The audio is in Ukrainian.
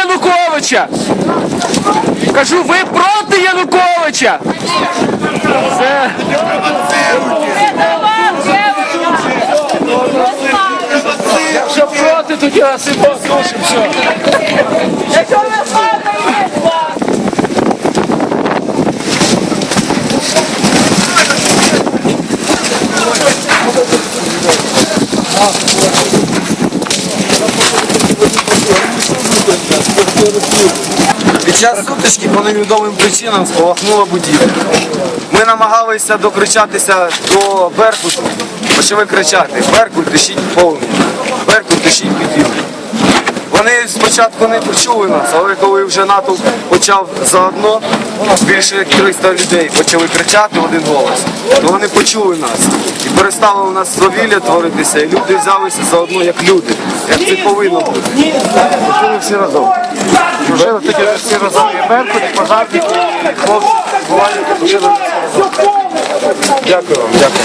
Януковича? Кажу, ви проти Януковича? Це... Якщо проти, тоді нас і ви Все. Під час сутички по невідомим причинам спалахнула будівля. Ми намагалися докричатися до Беркуту. Почали кричати Беркут, тишіть повні, Беркут, тишіть будівлю. Вони спочатку не почули нас, але коли вже натовп почав заодно, більше як 300 людей почали кричати в один голос, то вони почули нас. І перестало у нас свавілля творитися, і люди взялися заодно як люди, як це повинно бути. Почали всі разом. Вже такі всі разом і Беркут, і пожарники, і хлопці бувають, почали всі разом. Дякую вам, дякую.